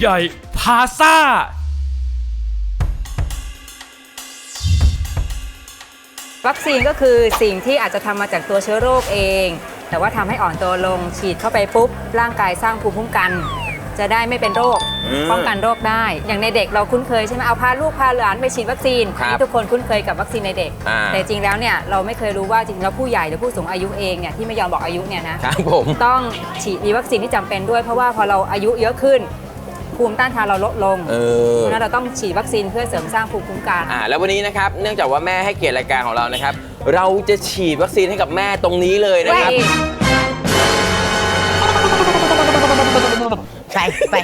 ใหญ่พาซ่า วัคซีนก็คือสิ่งที่อาจจะทำมาจากตัวเชื้อโรคเอง แต่ว่าทำให้อ่อนตัวลงฉีดเข้าไปปุ๊บ ร่างกายสร้างภูมิคุ้มกัน จะได้ไม่เป็นโรคอืมป้องกันโรคได้ อย่างในเด็กเราคุ้นเคยใช่ไหมเอาพาลูกพาหลานไปฉีดวัคซีนครับอันนี้ทุกคนคุ้นเคยกับวัคซีนในเด็ก อ่า แต่จริงแล้วเนี่ยเราไม่เคยรู้ว่าจริงๆแล้วผู้ใหญ่หรือผู้สูงอายุเองเนี่ยที่ไม่ยอมบอกอายุเนี่ยนะ ครับผม ต้องฉีดมีวัคซีนที่จำเป็นด้วยเพราะว่าพอเราอายุเยอะขึ้น ภูมิต้านทานเราลดลงเออ เพราะฉะนั้นเราต้องฉีดวัคซีนเพื่อเสริมสร้างภูมิคุ้มกัน อ่าแล้ววันนี้นะครับเนื่องจากว่าแม่ให้เกียรติรายการของเรานะครับ เราจะฉีดวัคซีนให้กับแม่ตรงนี้เลยนะครับ ไปไป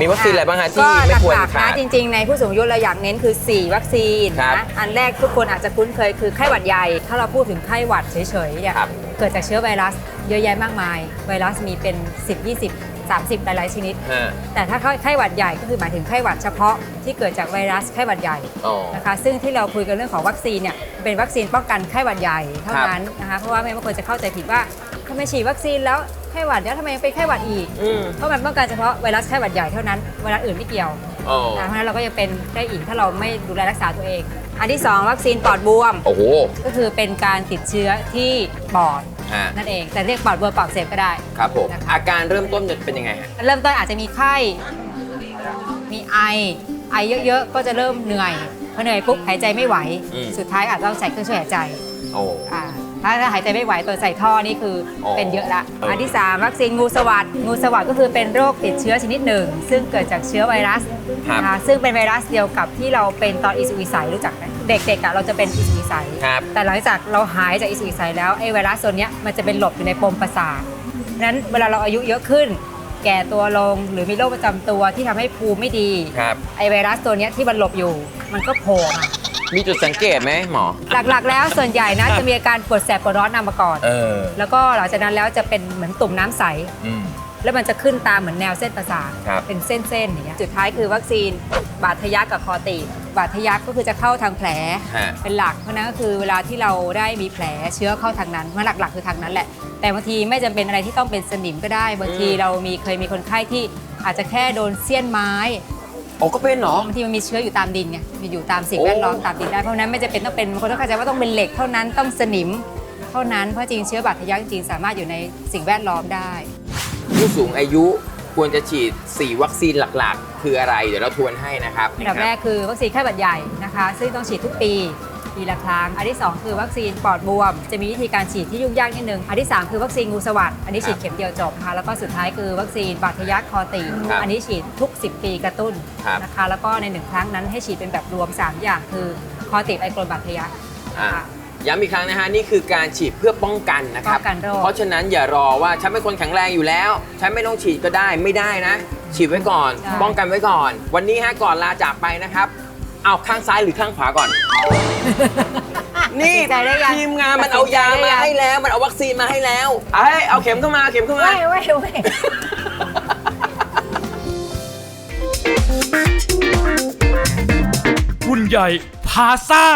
มีวัคซีนอะไรบ้างฮะที่ก็ไม่ควรหลักๆขานะด จริงๆ ในผู้สูงอายุเราอยากเน้นคือ 4 วัคซีนครับนะอันแรกทุกคนอาจจะคุ้นเคยคือไข้หวัดใหญ่ ถ้าเราพูดถึงไข้หวัดเฉยๆเนี่ยครับ เกิดจากเชื้อไวรัสเยอะแยะมากมาย ไวรัสมีเป็น 10 20 30 หลายๆชนิด ฮะแต่ถ้าไข้หวัดใหญ่ก็คือหมายถึงไข้หวัดเฉพาะที่เกิดจากไวรัสไข้หวัดใหญ่อ๋อ นะคะซึ่งที่เราคุยกันเรื่องของวัคซีนเนี่ยเป็นวัคซีนป้องกันไข้หวัดใหญ่เท่าครับ นั้นนะคะเพราะว่าไม่บางคนจะเข้าใจผิดว่าทำไมฉีดวัคซีนแล้วไข้หวัดแล้วทำไมยังเป็นไข้หวัดอีก อืม เพราะมันป้องกันเฉพาะไวรัสไข้หวัดใหญ่เท่านั้นไวรัสอื่นไม่เกี่ยว โอ้ นะเพราะฉะนั้นเราก็ยังเป็นได้อีกถ้าเราไม่ดูแลรักษาตัวเอง อันที่2วัคซีนปอดบวม โอ้โหก็คือเป็นการติดเชื้อที่ปอดฮะนั่นเองแต่เรียกปอดบวมปอดอักเสพก็ได้ ครับผมนะคะอาการเริ่มต้นจะเป็นยังไงฮะ เริ่มต้นอาจจะมีไข้ มีไอ ไอเยอะๆ ก็จะเริ่มเหนื่อย พอเหนื่อยปุ๊บหายใจไม่ไหว อืม สุดท้ายอาจจะต้องใส่เครื่องช่วยหายใจโอ้ อ่า ถ้าถ้าหายใจไม่ไหวตัวใส่ท่อนี่คือออเป็นเยอะละเอออัอันที่ 3 วัคซีนงูสวัสดงูสวัสดก็คือเป็นโรคติดเชื้อชนิดหนึ่ง ซึ่งเกิดจากเชื้อไวรัสครับนะคะซึ่งเป็นไวรัสเดียวกับที่เราเป็นตอนอิสุอิสัยรู้จักไหมเด็กๆอะเราจะเป็นอิสุอิสัย ครับ แต่หลังจากเราหายจากอิสุอิสัยแล้วไอ้ไวรัสตัวเนี้ยมันจะเป็นหลบอยู่ในปมประสาทนั้นเวลาเราอายุเยอะขึ้น แก่ตัวลงหรือมีโรคประจำตัวที่ทำให้ภูมิไม่ดี ครับ ไอไวรัสตัวเนี้ยที่มันหลบอยู่ มันก็โผล่มา มีจุดสังเกตไหมหมอ หลักๆ แล้วส่วนใหญ่นะจะมีอาการปวดแสบปวดร้อนนำมาก่อน เออ แล้วก็หลังจากนั้นแล้วจะเป็นเหมือนตุ่มน้ำใส อืม แล้วมันจะขึ้นตามเหมือนแนวเส้นประสาทครับ เป็นเส้นๆอย่างเงี้ยสุดท้ายคือวัคซีน บาดทะยักกับคอตีบบาดทะยักก็คือจะเข้าทางแผล ฮะ เป็นหลักเพราะนั้นก็คือเวลาที่เราได้มีแผลเชื้อเข้าทางนั้นมันหลักๆ คือทางนั้นแหละ แต่บางทีไม่จำเป็นอะไรที่ต้องเป็นสนิมก็ได้ บางทีอืมเรามีเคยมีคนไข้ที่อาจจะแค่โดนเสี้ยนไม้ โอ้ก็เป็นเหรอบางทีมันมีเชื้ออยู่ตามดินไงมีอยู่ตามสิ่งแวดล้อมโอ้ตามดินได้เพราะฉะนั้นไม่จำเป็นต้องเป็นบางคนต้องเข้าใจว่าต้องเป็นเหล็กเท่านั้นต้องสนิม เท่านั้นเพราะจริงเชื้อบาดทะยักจริงๆสามารถอยู่ในสิ่งแวดล้อมได้ ผู้สูงอายุควรจะฉีด 4 วัคซีนหลักๆ คืออะไร เดี๋ยวเราทวนให้นะครับอันดับแรกคือวัคซีนไข้หวัดใหญ่นะคะ ซึ่งต้องฉีดทุกปี ปีละครั้ง อันที่ 2 คือวัคซีนปอดบวม จะมีวิธีการฉีดที่ยุ่งยากนิดนึง อันที่ 3 คือวัคซีนงูสวัสดอันนี้ฉีดเข็มเดียวจบนะคะแล้วก็สุดท้ายคือวัคซีนบาดทะยักคอตีบครับอันนี้ฉีดทุก 10 ปีกระตุ้นครับ นะคะแล้วก็ในหนึ่งครั้งนั้นให้ฉีดเป็นแบบรวม 3 อย่างคือคอตีบไอโกรนบาดทะยักอะค่ะย้ำอีกครั้งนะฮะนี่คือการฉีดเพื่อป้องกันนะครับป้องกันโรค เพราะฉะนั้นอย่ารอว่าฉันเป็นคนแข็งแรงอยู่แล้ว ฉันไม่ต้องฉีดก็ได้ไม่ได้นะ ฉีดไว้ก่อน ใช่ ป้องกันไว้ก่อน วันนี้ฮะก่อนลาจากไปนะครับ เอาข้างซ้ายหรือข้างขวาก่อน นี่ตัดสินใจได้ยังทีมงานมันเอายามาให้แล้ว มันเอาวัคซีนมาให้แล้วเอ้ยเอาเข็มเข้ามาเอาเข็มเข้ามา เว้ยเว้ยเว้ยรุ่นใหญ่พาซ่า